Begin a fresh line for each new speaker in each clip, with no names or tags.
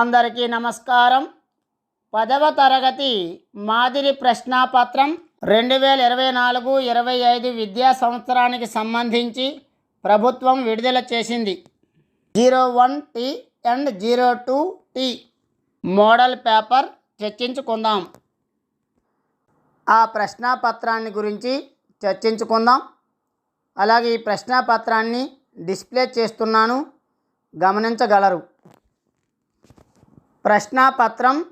అందరికీ నమస్కారం. పదవ తరగతి మాదిరి ప్రశ్నాపత్రం రెండు వేల ఇరవై నాలుగు ఇరవై ఐదు విద్యా సంవత్సరానికి సంబంధించి ప్రభుత్వం విడుదల చేసింది. Zero one T and zero two T model paper చర్చించుకుందాం. ఆ ప్రశ్నాపత్రాన్ని గురించి చర్చించుకుందాం. అలాగే ఈ ప్రశ్నాపత్రాన్ని డిస్ప్లే చేస్తున్నాను. గమనించగలరు. ప్రశ్నాపత్రం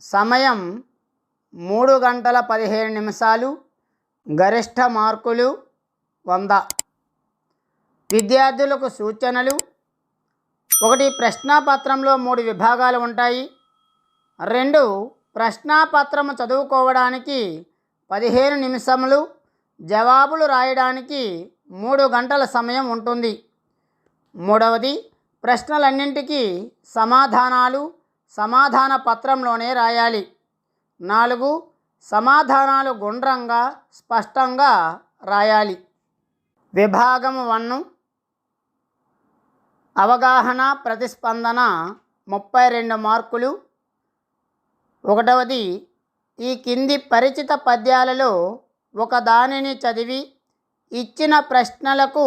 సమయం మూడు గంటల పదిహేను నిమిషాలు గరిష్ట మార్కులు వంద. విద్యార్థులకు సూచనలు. ఒకటి ప్రశ్నాపత్రంలో మూడు విభాగాలు ఉంటాయి. రెండు ప్రశ్నాపత్రము చదువుకోవడానికి పదిహేను నిమిషములు జవాబులు రాయడానికి మూడు గంటల సమయం ఉంటుంది. మూడవది ప్రశ్నలన్నింటికీ సమాధానాలు సమాధాన పత్రంలోనే రాయాలి. నాలుగు సమాధానాలు గుండ్రంగా స్పష్టంగా రాయాలి. విభాగము వన్ను అవగాహన ప్రతిస్పందన ముప్పై రెండు మార్కులు ఒకటవది ఈ కింది పరిచిత పద్యాలలో ఒకదానిని చదివి ఇచ్చిన ప్రశ్నలకు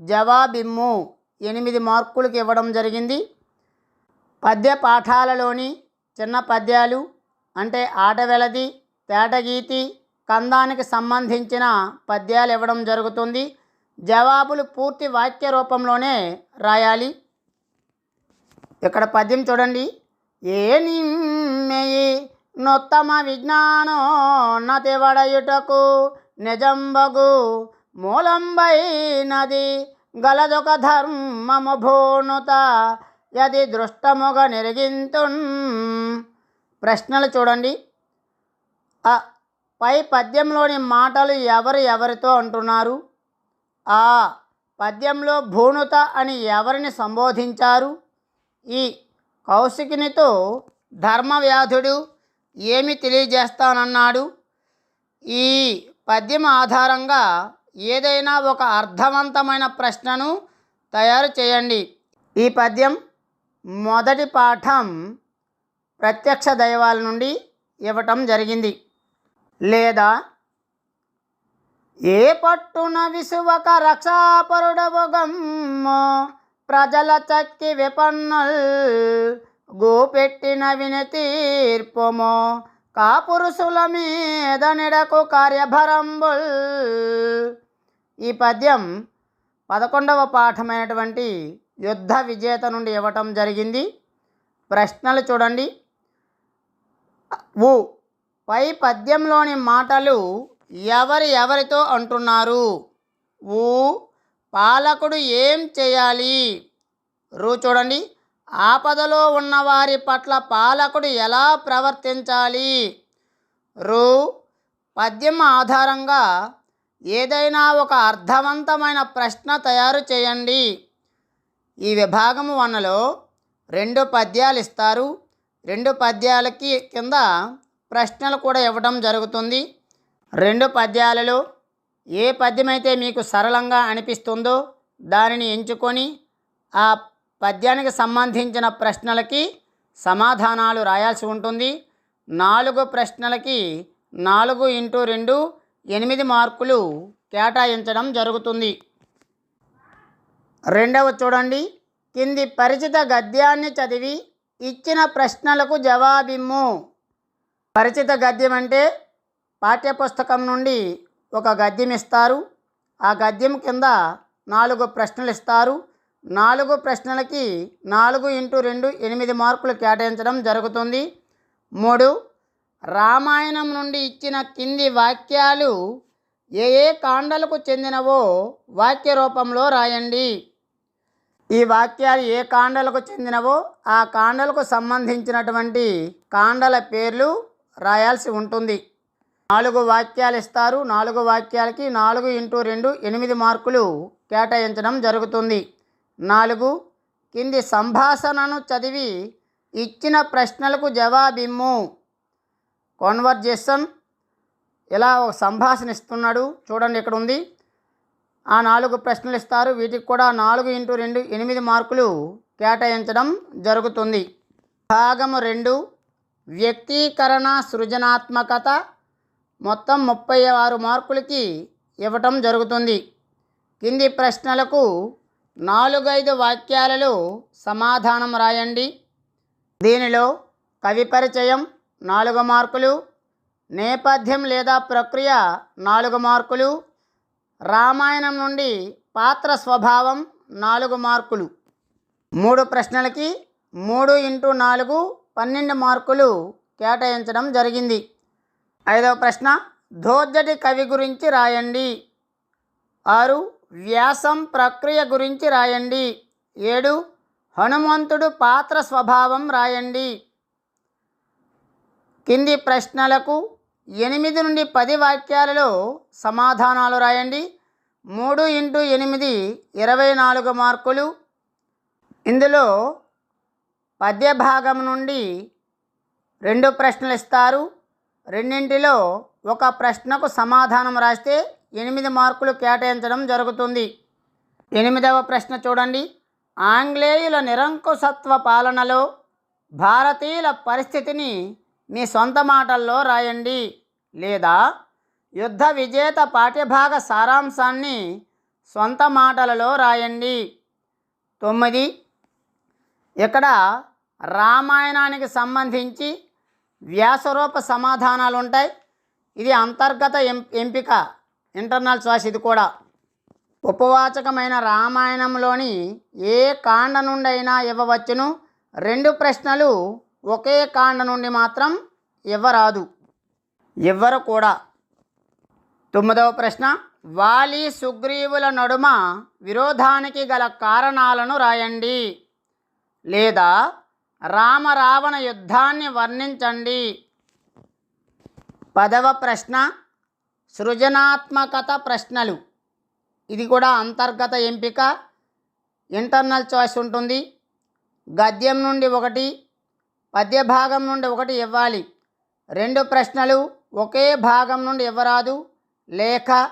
జవాబిమ్ము. ఎనిమిది మార్కులకు ఇవ్వడం జరిగింది. పద్య పాఠాలలోని చిన్న పద్యాలు అంటే ఆటవెలది తేటగీతి కందానికి సంబంధించిన పద్యాలు ఇవ్వడం జరుగుతుంది. జవాబులు పూర్తి వాక్య రూపంలోనే రాయాలి. ఇక్కడ పద్యం చూడండి. ఏ నిమ్మెయి నొత్తమ విజ్ఞానోన్నతి వడయుటకు నిజంబగు మూలంబైనది గలదొక ధర్మము భూనుత యది దృష్టముగ నిరిగింతు ప్రశ్నలు చూడండి. పై పద్యంలోని మాటలు ఎవరు ఎవరితో అంటున్నారు? ఆ పద్యంలో భూనుత అని ఎవరిని సంబోధించారు? ఈ కౌశికినితో ధర్మవ్యాధుడు ఏమి తెలియజేస్తానన్నాడు? ఈ పద్యం ఆధారంగా ఏదైనా ఒక అర్థవంతమైన ప్రశ్నను తయారు చేయండి. ఈ పద్యం మొదటి పాఠం ప్రత్యక్ష దైవాల నుండి ఇవ్వటం జరిగింది. లేదా ఏ పట్టున విసువక రక్షాపరుడవగమ్మో ప్రజల చక్కి విపన్నుల్ గోపెట్టిన విని తీర్పుమో. కాపురుషుల మీద నిడకు కార్యభరంబుల్. ఈ పద్యం పదకొండవ పాఠమైనటువంటి యుద్ధ విజేత నుండి ఇవ్వటం జరిగింది. ప్రశ్నలు చూడండి. ఊ. పై పద్యంలోని మాటలు ఎవరి ఎవరితో అంటున్నారు? ఊ. పాలకుడు ఏం చేయాలి? రూ చూడండి. ఆపదలో ఉన్నవారి పట్ల పాలకుడు ఎలా ప్రవర్తించాలి? రూ పద్యం ఆధారంగా ఏదైనా ఒక అర్థవంతమైన ప్రశ్న తయారు చేయండి. ఈ విభాగము వనలో రెండు పద్యాలు ఇస్తారు. రెండు పద్యాలకి కింద ప్రశ్నలు కూడా ఇవ్వడం జరుగుతుంది. రెండు పద్యాలలో ఏ పద్యమైతే మీకు సరళంగా అనిపిస్తుందో దానిని ఎంచుకొని ఆ పద్యానికి సంబంధించిన ప్రశ్నలకి సమాధానాలు రాయాల్సి ఉంటుంది. నాలుగు ప్రశ్నలకి నాలుగు ఇంటూ రెండు ఎనిమిది మార్కులు కేటాయించడం జరుగుతుంది. రెండవ చూడండి. కింది పరిచిత గద్యాన్ని చదివి ఇచ్చిన ప్రశ్నలకు జవాబిమ్ము. పరిచిత గద్యం అంటే పాఠ్యపుస్తకం నుండి ఒక గద్యం ఇస్తారు. ఆ గద్యం కింద నాలుగు ప్రశ్నలు ఇస్తారు. నాలుగు ప్రశ్నలకి నాలుగు ఇంటూ రెండు ఎనిమిది మార్కులు కేటాయించడం జరుగుతుంది. మూడు రామాయణం నుండి ఇచ్చిన కింది వాక్యాలు ఏ ఏ కాండలకు చెందినవో వాక్య రూపంలో రాయండి. ఈ వాక్యాలు ఏ కాండలకు చెందినవో ఆ కాండలకు సంబంధించినటువంటి కాండల పేర్లు రాయాల్సి ఉంటుంది. నాలుగు వాక్యాలు ఇస్తారు. నాలుగు వాక్యాలకి నాలుగు ఇంటూ రెండు ఎనిమిది మార్కులు కేటాయించడం జరుగుతుంది. నాలుగు కింది సంభాషణను చదివి ఇచ్చిన ప్రశ్నలకు జవాబిమ్ము. కాన్వర్జేషన్ ఇలా ఒక సంభాషణ ఇస్తున్నాడు. చూడండి ఇక్కడ ఉంది ఆ నాలుగు ప్రశ్నలు ఇస్తారు. వీటికి కూడా నాలుగు ఇంటూ రెండు ఎనిమిది మార్కులు కేటాయించడం జరుగుతుంది. భాగము రెండు వ్యక్తీకరణ సృజనాత్మకత మొత్తం ముప్పై ఆరు మార్కులకి ఇవ్వటం జరుగుతుంది. కింది ప్రశ్నలకు నాలుగైదు వాక్యాలలో సమాధానం రాయండి. దీనిలో కవి పరిచయం నాలుగు మార్కులు నేపథ్యం లేదా ప్రక్రియ నాలుగు మార్కులు రామాయణం నుండి పాత్ర స్వభావం నాలుగు మార్కులు. మూడు ప్రశ్నలకి మూడు ఇంటూ నాలుగు పన్నెండు మార్కులు కేటాయించడం జరిగింది. ఐదవ ప్రశ్న ధోర్జటి కవి గురించి రాయండి. ఆరు వ్యాసం ప్రక్రియ గురించి రాయండి. ఏడు హనుమంతుడు పాత్ర స్వభావం రాయండి. కింది ప్రశ్నలకు ఎనిమిది నుండి పది వాక్యాలలో సమాధానాలు రాయండి. మూడు ఇంటూ ఎనిమిది ఇరవై నాలుగు మార్కులు. ఇందులో పద్య భాగం నుండి రెండు ప్రశ్నలు ఇస్తారు. రెండింటిలో ఒక ప్రశ్నకు సమాధానం రాస్తే ఎనిమిది మార్కులు కేటాయించడం జరుగుతుంది. ఎనిమిదవ ప్రశ్న చూడండి. ఆంగ్లేయుల నిరంకుశత్వ పాలనలో భారతీయుల పరిస్థితిని మీ సొంత మాటల్లో రాయండి. లేదా యుద్ధ విజేత పాఠ్యభాగ సారాంశాన్ని సొంత మాటలలో రాయండి. తొమ్మిది. ఇక్కడ రామాయణానికి సంబంధించి వ్యాసరూప సమాధానాలు ఉంటాయి ఇది అంతర్గత ఎం ఎంపిక ఇంటర్నల్ చాయిస్ ఇది కూడా ఉపవాచకమైన రామాయణంలోని ఏ కాండ నుండి అయినా ఇవ్వవచ్చును. రెండు ప్రశ్నలు ఒకే కాండ నుండి మాత్రం ఇవ్వరాదు. ఇవ్వరు కూడా. తొమ్మిదవ ప్రశ్న వాలి సుగ్రీవుల నడుమ విరోధానికి గల కారణాలను రాయండి. లేదా రామరావణ యుద్ధాన్ని వర్ణించండి. పదవ ప్రశ్న సృజనాత్మకత ప్రశ్నలు. ఇది కూడా అంతర్గత ఎంపిక ఇంటర్నల్ చాయిస్ ఉంటుంది. గద్యం నుండి ఒకటి పద్య భాగం నుండి ఒకటి ఇవ్వాలి. రెండు ప్రశ్నలు ఒకే భాగం నుండి ఇవ్వరాదు. లేఖ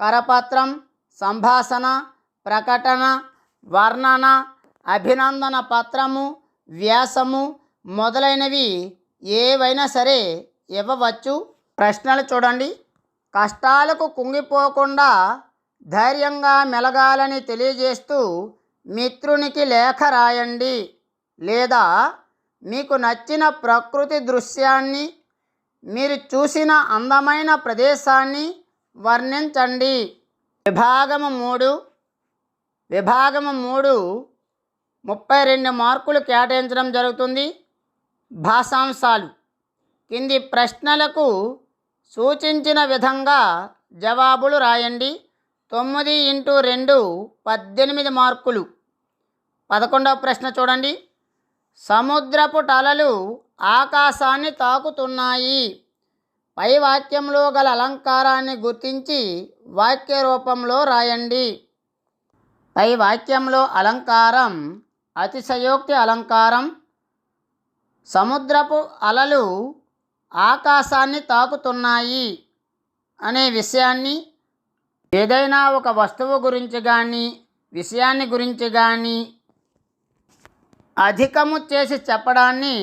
కరపత్రం సంభాషణ ప్రకటన వర్ణన అభినందన పత్రము వ్యాసము మొదలైనవి ఏవైనా సరే ఇవ్వవచ్చు. ప్రశ్నలు చూడండి. కష్టాలకు కుంగిపోకుండా ధైర్యంగా మెలగాలని తెలియజేస్తూ మిత్రునికి లేఖ రాయండి. లేదా మీకు నచ్చిన ప్రకృతి దృశ్యాన్ని మీరు చూసిన అందమైన ప్రదేశాన్ని వర్ణించండి. విభాగము మూడు. విభాగము మూడు ముప్పై రెండు మార్కులు కేటాయించడం జరుగుతుంది. భాషాంశాలు. కింది ప్రశ్నలకు సూచించిన విధంగా జవాబులు రాయండి. తొమ్మిది ఇంటూ రెండు పద్దెనిమిది మార్కులు. పదకొండవ ప్రశ్న చూడండి. సముద్రపు టలలు ఆకాశాన్ని తాకుతున్నాయి. పై వాక్యంలో గల అలంకారాన్ని గుర్తించి వాక్య రూపంలో రాయండి. పై వాక్యంలో అలంకారం అతిశయోక్తి అలంకారం. సముద్రపు అలలు ఆకాశాన్ని తాకుతున్నాయి అనే విషయాన్ని ఏదైనా ఒక వస్తువు గురించి కానీ విషయాన్ని గురించి కానీ అధికము చేసి చెప్పడాన్ని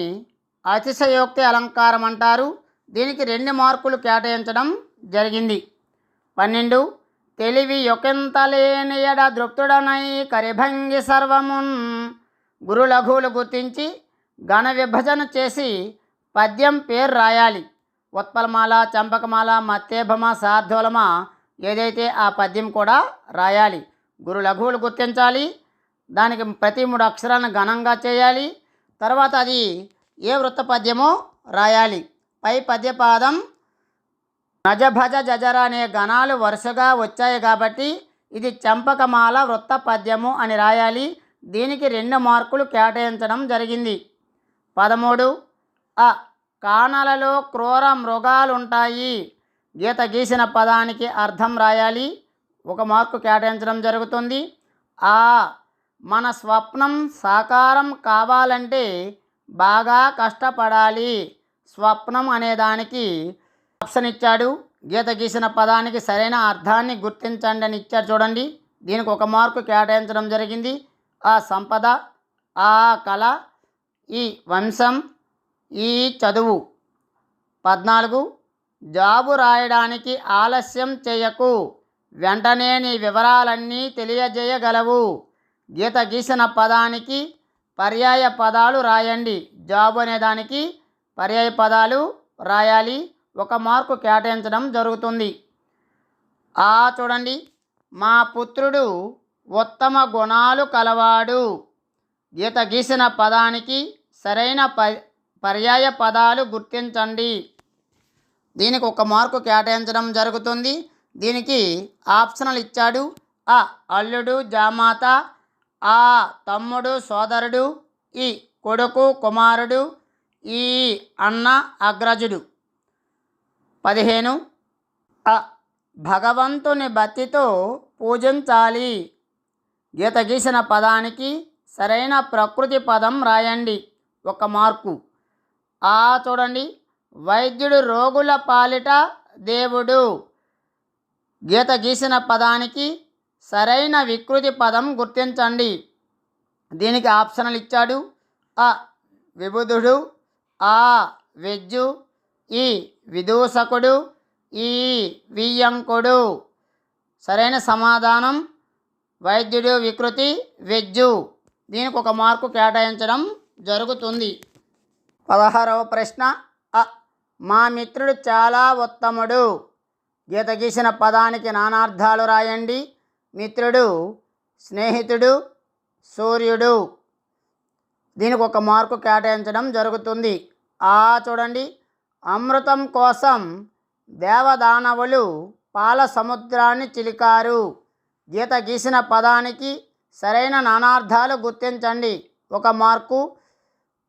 అతిశయోక్తి అలంకారం అంటారు. దీనికి రెండు మార్కులు కేటాయించడం జరిగింది. పన్నెండు తెలివి యొకెంతలేని ఎడ దృప్తుడనై కరిభంగి సర్వమున్ గురు లఘువులు గుర్తించి గణ విభజన చేసి పద్యం పేరు రాయాలి. ఉత్పలమాల చంపకమాల మత్తేభమ సార్ధోలమ ఏదైతే ఆ పద్యం కూడా రాయాలి. గురు లఘువులు గుర్తించాలి. దానికి ప్రతి మూడు అక్షరాలను ఘనంగా చేయాలి. తర్వాత అది ఏ వృత్త పద్యమో రాయాలి. పై పద్యపాదం నజభజ జజర అనే గణాలు వరుసగా వచ్చాయి కాబట్టి ఇది చంపకమాల వృత్త పద్యము అని రాయాలి. దీనికి రెండు మార్కులు కేటాయించడం జరిగింది. పదమూడు అ కానలలో క్రూర మృగాలు ఉంటాయి గీత గీసిన పదానికి అర్థం రాయాలి. ఒక మార్కు కేటాయించడం జరుగుతుంది. ఆ మన స్వప్నం సాకారం కావాలంటే బాగా కష్టపడాలి. స్వప్నం అనేదానికి ఆప్షన్ ఇచ్చాడు. గీత గీసిన పదానికి సరైన అర్థాన్ని గుర్తించండి అని ఇచ్చారు చూడండి. దీనికి ఒక మార్కు కేటాయించడం జరిగింది. ఆ సంపద ఆ కళ ఈ వంశం ఈ చదువు. పద్నాలుగు జాబు రాయడానికి ఆలస్యం చేయకు. వెంటనే నీ వివరాలన్నీ తెలియజేయగలవు. గీత గీసిన పదానికి పర్యాయ పదాలు రాయండి. జాబ్ అనే దానికి పర్యాయ పదాలు రాయాలి. ఒక మార్కు కేటాయించడం జరుగుతుంది. ఆ చూడండి మా పుత్రుడు ఉత్తమ గుణాలు కలవాడు. గీత గీసిన పదానికి సరైన ప పర్యాయ పదాలు గుర్తించండి. దీనికి ఒక మార్కు కేటాయించడం జరుగుతుంది. దీనికి ఆప్షనల్ ఇచ్చాడు. ఆ అల్లుడు జామాత. ఆ. తమ్ముడు సోదరుడు. ఈ. కొడుకు కుమారుడు. ఈ. అన్న అగ్రజుడు. పదిహేను. భగవంతుని భక్తితో పూజించాలి. గీత గీసిన పదానికి సరైన ప్రకృతి పదం రాయండి. ఒక మార్కు. ఆ చూడండి. వైద్యుడు రోగుల పాలిట దేవుడు. గీత గీసిన పదానికి సరైన వికృతి పదం గుర్తించండి. దీనికి ఆప్షన్లు ఇచ్చాడు. అ. విబుధుడు. ఆ. వెజ్జు. ఈ. విదూషకుడు. ఈ. వియ్యంకుడు. సరైన సమాధానం వైద్యుడు వికృతి వెజ్జు. దీనికి ఒక మార్కు కేటాయించడం జరుగుతుంది. పదహారవ ప్రశ్న. అ. మా మిత్రుడు చాలా ఉత్తముడు. గీత గీసిన పదానికి నానార్థాలు రాయండి. మిత్రుడు స్నేహితుడు సూర్యుడు. దీనికి ఒక మార్కు కేటాయించడం జరుగుతుంది. ఆ చూడండి. అమృతం కోసం దేవదానవులు పాల సముద్రాన్ని చిలికారు. గీత గీసిన పదానికి సరైన నానార్థాలు గుర్తించండి. ఒక మార్కు.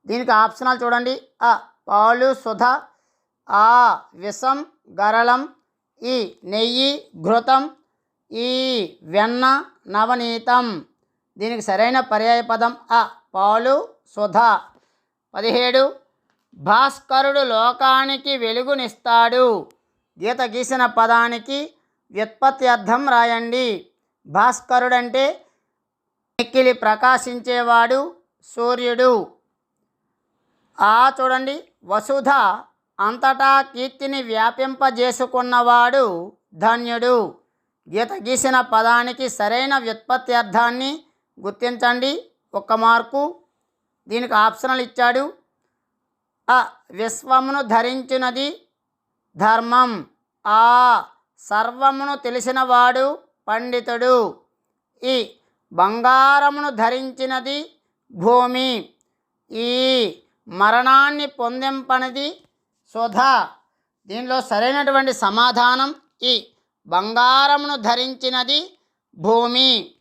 దీనికి ఆప్షనల్ చూడండి. అ. పాలు సుధ. ఆ. విషం గరళం. ఈ. నెయ్యి ఘృతం. ఈ. వెన్న నవనీతం. దీనికి సరైన పర్యాయ పదం. అ. పాలు సుధ. పదిహేడు. భాస్కరుడు లోకానికి వెలుగునిస్తాడు. గీత గీసిన పదానికి వ్యుత్పత్తి అర్థం రాయండి. భాస్కరుడంటే మిక్కిలి ప్రకాశించేవాడు సూర్యుడు. ఆ చూడండి వసుధ అంతటా కీర్తిని వ్యాపింపజేసుకున్నవాడు ధన్యుడు. గీత గీసిన పదానికి సరైన వ్యుత్పత్తి అర్థాన్ని గుర్తించండి ఒక్క మార్కు. దీనికి ఆప్షనల్ ఇచ్చాడు అ విశ్వమును ధరించినది ధర్మం. ఆ సర్వమును తెలిసినవాడు పండితుడు. ఈ బంగారమును ధరించినది భూమి. ఈ మరణాన్ని పొందింపనిది సుధ. దీనిలో సరైనటువంటి సమాధానం ఈ బంగారమును ధరించినది భూమి.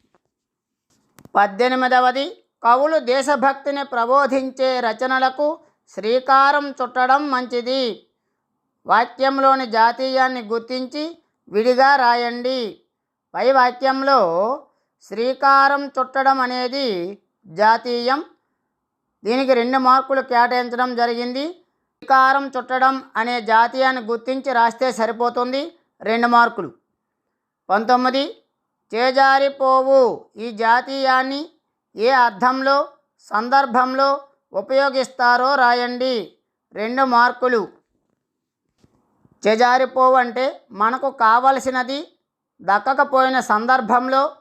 పద్దెనిమిదవది కవులు దేశభక్తిని ప్రబోధించే రచనలకు శ్రీకారం చుట్టడం మంచిది. వాక్యంలోని జాతీయాన్ని గుర్తించి విడిగా రాయండి. పై వాక్యంలో శ్రీకారం చుట్టడం అనేది జాతీయం. దీనికి రెండు మార్కులు కేటాయించడం జరిగింది. శ్రీకారం చుట్టడం అనే జాతీయాన్ని గుర్తించి రాస్తే సరిపోతుంది. రెండు మార్కులు. పంతొమ్మిది. చేజారిపోవు ఈ జాతీయాన్ని ఏ అర్థంలో సందర్భంలో ఉపయోగిస్తారో రాయండి. రెండు మార్కులు. చేజారిపోవు అంటే మనకు కావలసినది దక్కకపోయిన సందర్భంలో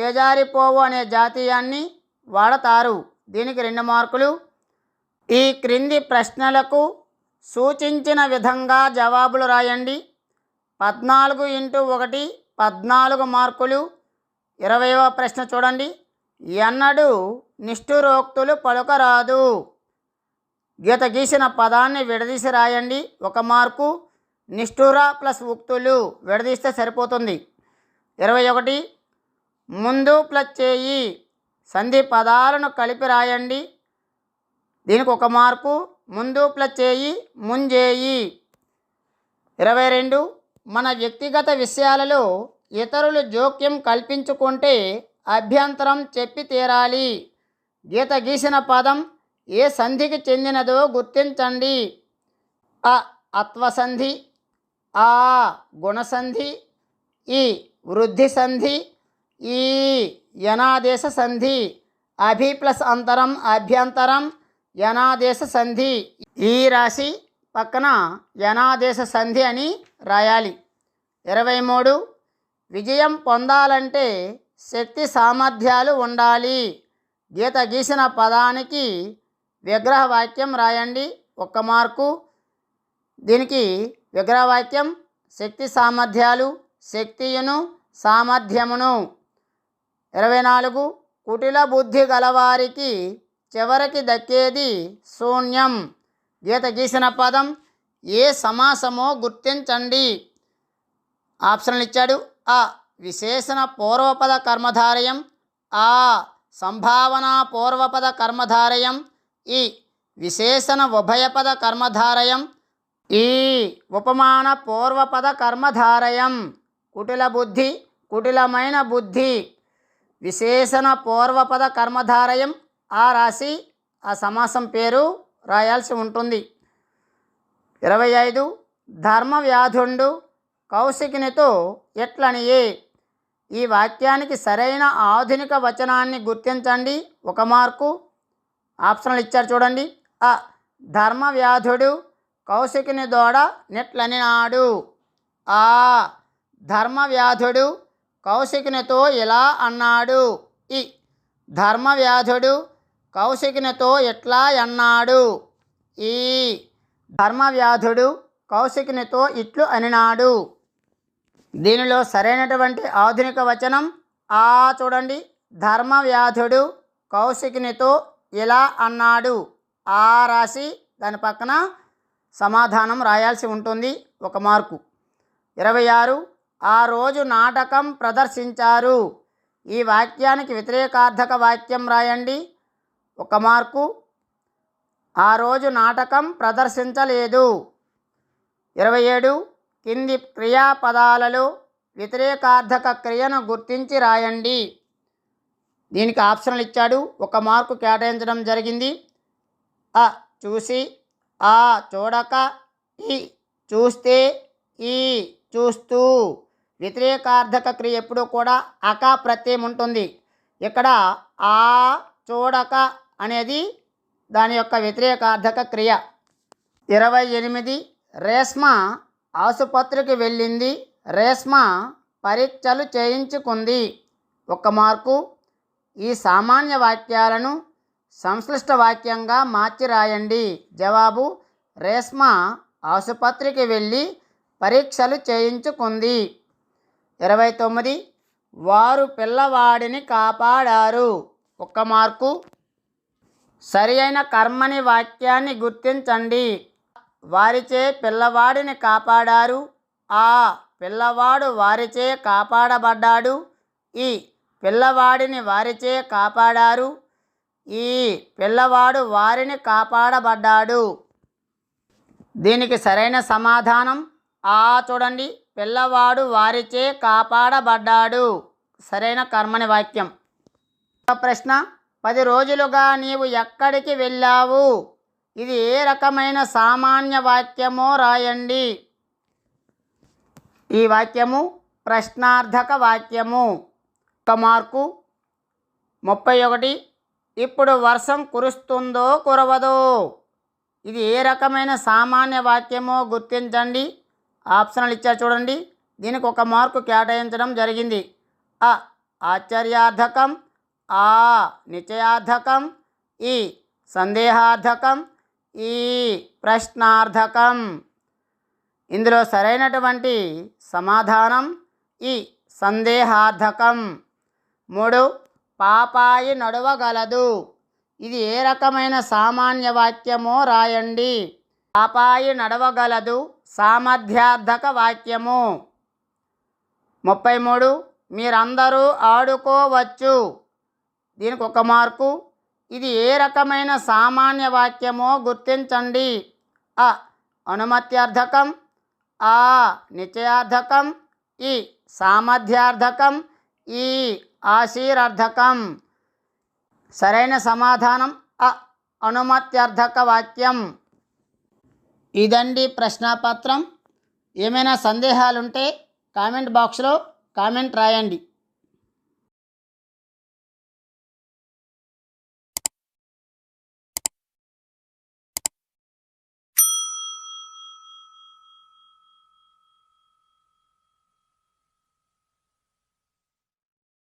చేజారిపోవు అనే జాతీయాన్ని వాడతారు. దీనికి రెండు మార్కులు. ఈ క్రింది ప్రశ్నలకు సూచించిన విధంగా జవాబులు రాయండి. పద్నాలుగు ఇంటూ ఒకటి పద్నాలుగు మార్కులు. ఇరవైవ ప్రశ్న చూడండి. ఎన్నడూ నిష్ఠురోక్తులు పలుకరాదు. గీత గీసిన పదాన్ని విడదీసి రాయండి. ఒక మార్కు. నిష్ఠూర ప్లస్ ఉక్తులు విడదీస్తే సరిపోతుంది. ఇరవై ఒకటి ముందు ప్లస్ చేయి సంధి పదాలను కలిపి రాయండి. దీనికి ఒక మార్కు ముందు ప్లస్ చేయి ముంజేయి. ఇరవై రెండు మన వ్యక్తిగత విషయాలలో ఇతరులు జోక్యం కల్పించుకుంటే అభ్యంతరం చెప్పి తీరాలి. గీత గీసిన పదం ఏ సంధికి చెందినదో గుర్తించండి. అత్వసంధి. ఆ గుణసంధి ఈ వృద్ధి సంధి ఈ యనాదేశ సంధి అభి ప్లస్ అంతరం అభ్యంతరం యనాదేశ సంధి ఈ రాశి పక్కన యనాదేశ సంధి అని రాయాలి. ఇరవై మూడు విజయం పొందాలంటే శక్తి సామర్థ్యాలు ఉండాలి. గీత గీసిన పదానికి విగ్రహ వాక్యం రాయండి. ఒక్క మార్కు. దీనికి విగ్రహవాక్యం శక్తి సామర్థ్యాలు శక్తియును సామర్థ్యమును. ఇరవై నాలుగు కుటిల బుద్ధి గలవారికి చివరికి దక్కేది శూన్యం. గీత గీసిన పదం ఏ సమాసమో గుర్తించండి. ఆప్షన్లు ఇచ్చాడు. ఆ విశేషణ పూర్వపద కర్మధారయం. ఆ. సంభావన పూర్వపద కర్మధారయం. ఈ. విశేషణ ఉభయపద కర్మధారయం. ఈ ఉపమాన పూర్వపద కర్మధారయం. కుటిల బుద్ధి కుటిలమైన బుద్ధి. విశేషణ పూర్వపద కర్మధారయం. ఆ రాసి ఆ సమాసం పేరు రాయాల్సి ఉంటుంది. ఇరవై ఐదు ధర్మ కౌశికినితో ఎట్లనియే? ఈ వాక్యానికి సరైన ఆధునిక వచనాన్ని గుర్తించండి. ఒక మార్కు. ఆప్షన్లు ఇచ్చారు చూడండి. ఆ ధర్మ వ్యాధుడు కౌశికుని దోడ నిట్లనినాడు. ఆ ధర్మవ్యాధుడు కౌశికునితో ఇలా అన్నాడు. ఈ ధర్మవ్యాధుడు కౌశికునితో ఇట్లా అన్నాడు? ఈ ధర్మవ్యాధుడు కౌశికునితో ఇట్లు అనినాడు. దీనిలో సరైనటువంటి ఆధునిక వచనం ఆ చూడండి. ధర్మవ్యాధుడు కౌశికునితో ఇలా అన్నాడు. ఆ రాసి దాని పక్కన సమాధానం రాయాల్సి ఉంటుంది. ఒక మార్కు. ఇరవై ఆరు. ఆ రోజు నాటకం ప్రదర్శించారు. ఈ వాక్యానికి వ్యతిరేకార్థక వాక్యం రాయండి. ఒక మార్కు. ఆ రోజు నాటకం ప్రదర్శించలేదు. ఇరవై ఏడు. కింది క్రియాపదాలలో వ్యతిరేకార్థక క్రియను గుర్తించి రాయండి. దీనికి ఆప్షన్లు ఇచ్చాడు. ఒక మార్కు కేటాయించడం జరిగింది. అ. చూసి ఆ చూడక ఈ చూస్తే ఈ చూస్తూ వ్యతిరేకార్థక క్రియ ఎప్పుడూ కూడా అక ప్రత్యయం ఉంటుంది. ఇక్కడ ఆ చూడక అనేది దాని యొక్క వ్యతిరేకార్థక క్రియ. ఇరవై ఎనిమిది రేష్మ ఆసుపత్రికి వెళ్ళింది. రేష్మ పరీక్షలు చేయించుకుంది. ఒక మార్కు. ఈ సామాన్య వాక్యాలను సంశ్లిష్ట వాక్యంగా మార్చి రాయండి జవాబు రేష్మ ఆసుపత్రికి వెళ్ళి పరీక్షలు చేయించుకుంది. ఇరవై తొమ్మిది వారు పిల్లవాడిని కాపాడారు. ఒక్క మార్కు. సరి అయిన కర్మని వాక్యాన్ని గుర్తించండి. వారిచే పిల్లవాడిని కాపాడారు. ఆ పిల్లవాడు వారిచే కాపాడబడ్డాడు. ఈ పిల్లవాడిని వారిచే కాపాడారు. ఈ పిల్లవాడు వారిని కాపాడబడ్డాడు. దీనికి సరైన సమాధానం ఆ చూడండి పిల్లవాడు వారిచే కాపాడబడ్డాడు. సరైన కర్మని వాక్యం. ప్రశ్న పది రోజులుగా నీవు ఎక్కడికి వెళ్ళావు? ఇది ఏ రకమైన సామాన్య వాక్యమో రాయండి. ఈ వాక్యము ప్రశ్నార్థక వాక్యము. ఒక మార్కు ముప్పై ఒకటి ఇప్పుడు వర్షం కురుస్తుందో కురవదో? ఇది ఏ రకమైన సామాన్య వాక్యమో గుర్తించండి. ఆప్షన్లు ఇచ్చారు చూడండి. దీనికి ఒక మార్కు కేటాయించడం జరిగింది. అ ఆశ్చర్యార్థకం. ఆ నిశ్చయార్థకం. ఈ సందేహార్థకం. ఈ ప్రశ్నార్థకం. ఇందులో సరైనటువంటి సమాధానం. ఈ సందేహార్థకం. మూడు పాపాయి నడవగలదు. ఇది ఏ రకమైన సామాన్య వాక్యమో రాయండి. పాపాయి నడవగలదు సామర్థ్యార్థక వాక్యము. ముప్పై మూడు మీరందరూ ఆడుకోవచ్చు. దీనికి ఒక మార్కు. ఇది ఏ రకమైన సామాన్య వాక్యమో గుర్తించండి. అ అనుమత్యార్థకం. ఆ నిశ్చయార్థకం. ఈ సామర్థ్యార్థకం. ఈ ఆశీరర్ధకం. సరైన సమాధానం అ అనుమత్యర్థక వాక్యం ఇదండి ప్రశ్నపత్రం. ఏమైనా సందేహాలుంటే కామెంట్ బాక్స్లో కామెంట్ రాయండి.